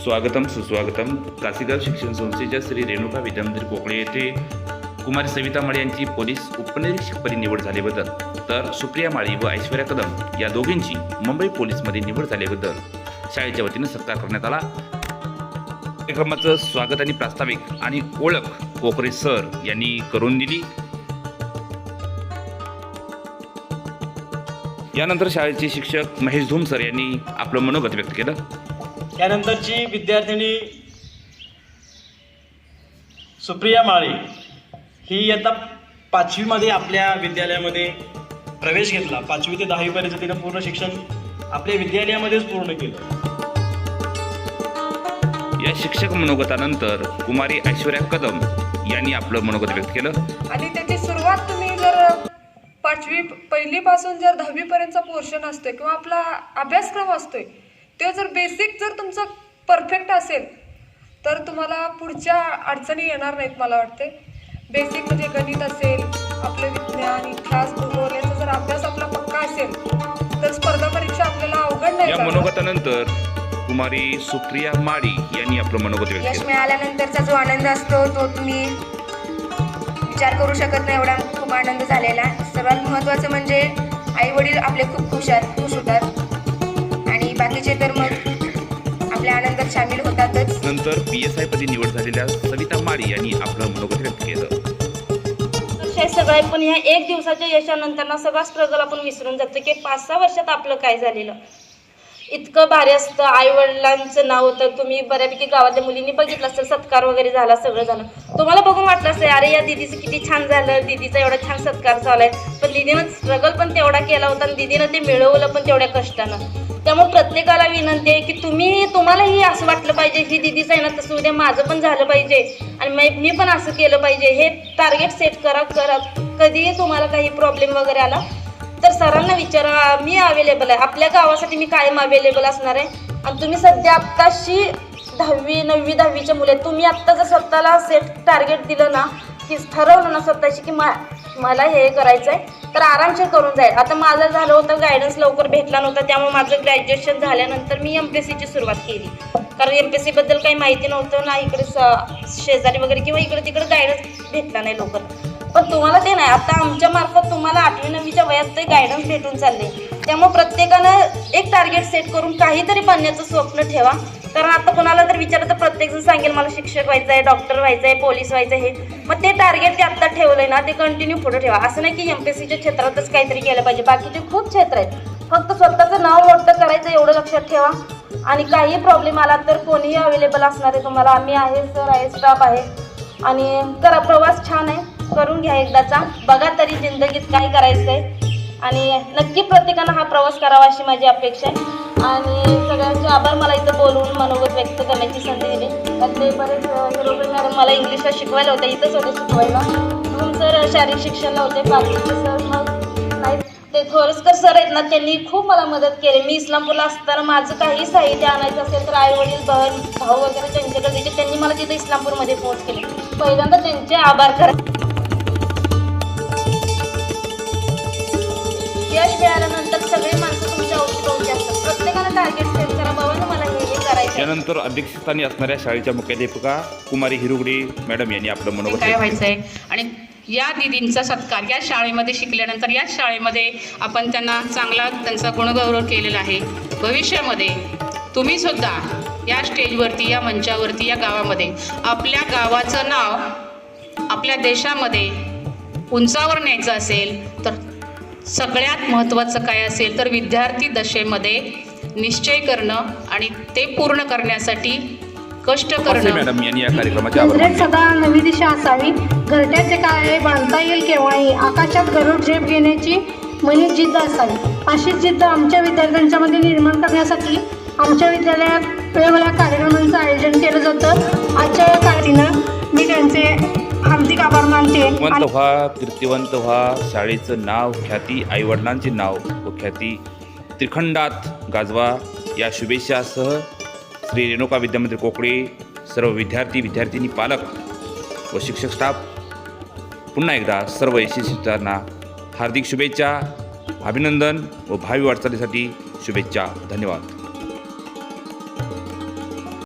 स्वागतम सुस्वागतम. काशीगाव शिक्षण संस्थेच्या श्री रेणुका विद्यामंदिर कोकळे येथे कुमारी सविता माळी यांची पोलीस उपनिरीक्षकपदी निवड झाल्याबद्दल तर सुप्रिया माळी व ऐश्वर्या कदम या दोघींची मुंबई पोलीसमध्ये निवड झाल्याबद्दल शाळेच्या वतीनं सत्कार करण्यात आला. कार्यक्रमाचं स्वागत आणि प्रास्ताविक आणि ओळख कोकरे सर यांनी करून दिली. यानंतर शाळेचे शिक्षक महेश धूम सर यांनी आपलं मनोगत व्यक्त केलं. त्यानंतरची विद्यार्थिनी सुप्रिया माळी ही इयत्ता पाचवीमध्ये आपल्या विद्यालयामध्ये प्रवेश घेतला. पाचवी ते दहावीपर्यंत तिनं पूर्ण शिक्षण आपल्या विद्यालयामध्येच पूर्ण केलं. या शिक्षक मनोगतानंतर कुमारी ऐश्वर्या कदम यांनी आपलं मनोगत व्यक्त केलं. आणि त्याची सुरुवात तुम्ही जर पाचवी पहिलीपासून जर दहावीपर्यंतचा पोर्शन असतोय किंवा आपला अभ्यासक्रम असतोय ते जर बेसिक जर तुमचं परफेक्ट असेल तर तुम्हाला पुढच्या अडचणी येणार नाहीत मला वाटते. बेसिक म्हणजे गणित असेल आपलं विज्ञान इतिहास भूगोल याचा जर अभ्यास आपला पक्का असेल तर स्पर्धा परीक्षा आपल्याला अवघड नाही या. मनोगतानंतर कुमारी सुप्रिया माळी यांनी आपलं मनोगत व्यक्त यश केलं. मिळाल्यानंतरचा जो आनंद असतो तो तुम्ही विचार करू शकत नाही एवढा खूप आनंद झालेला. सर्वात महत्त्वाचं म्हणजे आई वडील आपले खूप खुश आहेत खुश होतात. बाकीचे तर मग आपल्या आनंदात सामील होतातच. नंतर पी एस आय पदी निवड झालेल्या सविता माळी यांनी आपलं मनोगत व्यक्त केलं. हे सगळं पण ह्या एक दिवसाच्या यशानंतर ना सगळा स्ट्रगल आपण विसरून जातो की पाच सहा वर्षात आपलं काय झालेलं. इतकं भारी असतं. आई वडिलांचं नाव होतं. तुम्ही बऱ्यापैकी गावातल्या मुलींनी बघितलं असेल सत्कार वगैरे झाला सगळं झालं. तुम्हाला बघून वाटलं असेल अरे या दिदीचं किती छान झालं. दिदीचा एवढा छान सत्कार झालाय. दिदीनं स्ट्रगल पण तेवढा केला होता आणि दिदीनं ते मिळवलं पण तेवढ्या कष्टानं. त्यामुळे प्रत्येकाला विनंती आहे की तुम्ही तुम्हालाही असं वाटलं पाहिजे ही दिदीचं आहे ना तसं उद्या माझं पण झालं पाहिजे आणि मी मी पण असं केलं पाहिजे. हे टार्गेट सेट करा करा. कधीही तुम्हाला काही प्रॉब्लेम वगैरे आला तर सरांना विचारा मी अवेलेबल आहे. आपल्या गावासाठी मी कायम अवेलेबल असणार आहे. आणि तुम्ही सध्या आत्ताशी दहावी नववी दहावीच्या मुले आहेत. तुम्ही आत्ता जर स्वतःला सेट टार्गेट दिलं ना की ठरवलं ना स्वतःशी की मा मला हे करायचं आहे तर आरामशीर करून जाईल. आता माझं झालं होतं गायडन्स लवकर भेटला नव्हता त्यामुळे माझं ग्रॅज्युएशन झाल्यानंतर मी एम पी एस सीची सुरुवात केली. कारण एम पी एस सीबद्दल काही माहिती नव्हतं ना इकडे स शेजारी वगैरे किंवा इकडे तिकडे गायडन्स भेटला नाही लवकर. पण तुम्हाला ते नाही आता आमच्या मार्फत तुम्हाला आठवी नववीच्या वयात ते गायडन्स भेटून चालले त्यामुळे प्रत्येकानं एक टार्गेट सेट करून काहीतरी बनण्याचं स्वप्न ठेवा. कारण आता कोणाला जर विचारलं तर प्रत्येकजण सांगेल मला शिक्षक व्हायचं आहे डॉक्टर व्हायचं आहे पोलीस व्हायचं आहे. हे मग ते टार्गेट ते आत्ता ठेवलं आहे ना ते कंटिन्यू पुढे ठेवा. असं नाही की एम पी सीच्या क्षेत्रातच काहीतरी केलं पाहिजे. बाकीचे खूप क्षेत्र आहेत फक्त स्वतःचं नाव मोठं करायचं एवढं लक्षात ठेवा. आणि काही प्रॉब्लेम आला तर कोणीही अवेलेबल असणार आहे तुम्हाला. आम्ही आहे सर आहे स्टाफ आहे. आणि करा प्रवास छान आहे. करून घ्या एकदाचा. बघा तरी जिंदगीत काय करायचं आहे आणि नक्की प्रत्येकानं हा प्रवास करावा अशी माझी अपेक्षा आहे. आणि सगळ्यांचे आभार मला इथं बोलून मनोगत व्यक्त करण्याची संधी दिली. त्यातले बरेच हिरोबी मॅडम मला इंग्लिशला शिकवायला होत्या इथंच होते शिकवायला. म्हणून सर शारीरिक शिक्षणला होते बाकीचे सर मग नाही ते थोरसकर सर आहेत ना त्यांनी खूप मला मदत केली. मी इस्लामपूरला असताना माझं काही साहित्य आणायचं असेल तर आई वडील बहन भाऊ वगैरे त्यांच्याकडे द्यायचे त्यांनी मला तिथे इस्लामपूरमध्ये पोहोच केले पहिल्यांदा त्यांचे आभार करा यानंतर अध्यक्षस्थानी असणाऱ्या शाळेच्या मुख्याध्यापिका कुमारी हिरुगडे मॅडम यांनी आपलं मनोगत काय व्हायचं आहे आणि या दिदींचा सत्कार या शाळेमध्ये शिकल्यानंतर या शाळेमध्ये आपण त्यांना चांगला त्यांचा गुणगौरव केलेला आहे. भविष्यामध्ये तुम्ही सुद्धा या स्टेजवरती या मंचावरती या गावामध्ये आपल्या गावाचं नाव आपल्या देशामध्ये उंचावर न्यायचं असेल तर सगळ्यात महत्त्वाचं काय असेल तर विद्यार्थी दशेमध्ये निश्चय करणं आणि ते पूर्ण करण्यासाठी कष्ट करणं. मॅडम यांनी या कार्यक्रमाचे आभार केंद्रात मानले. सदा नवी दिशा असावी. घरट्याचे काय बांधता येईल केव्हाही. आकाशात गरुड झेप घेण्याची मनी जिद्द असावी. अशीच जिद्द आमच्या विद्यार्थ्यांच्यामध्ये निर्माण करण्यासाठी आमच्या विद्यालयात वेगवेगळ्या कार्यक्रमांचं आयोजन केलं जातं. आजच्या या कार्यक्रमानं मी त्यांचे हार्दिक आभार मानते. व्हा कीर्तिवंत व्हा. शाळेचं नाव ख्याती आईवडिलांचे नाव व ख्याती त्रिखंडात गाजवा. या शुभेच्छासह श्री रेणुका विद्यामंदिर कोकळे सर्व विद्यार्थी विद्यार्थिनी पालक व शिक्षक स्टाफ पुन्हा एकदा सर्व यशस्वीतांना हार्दिक शुभेच्छा अभिनंदन व भावी वाटचालीसाठी शुभेच्छा. धन्यवाद.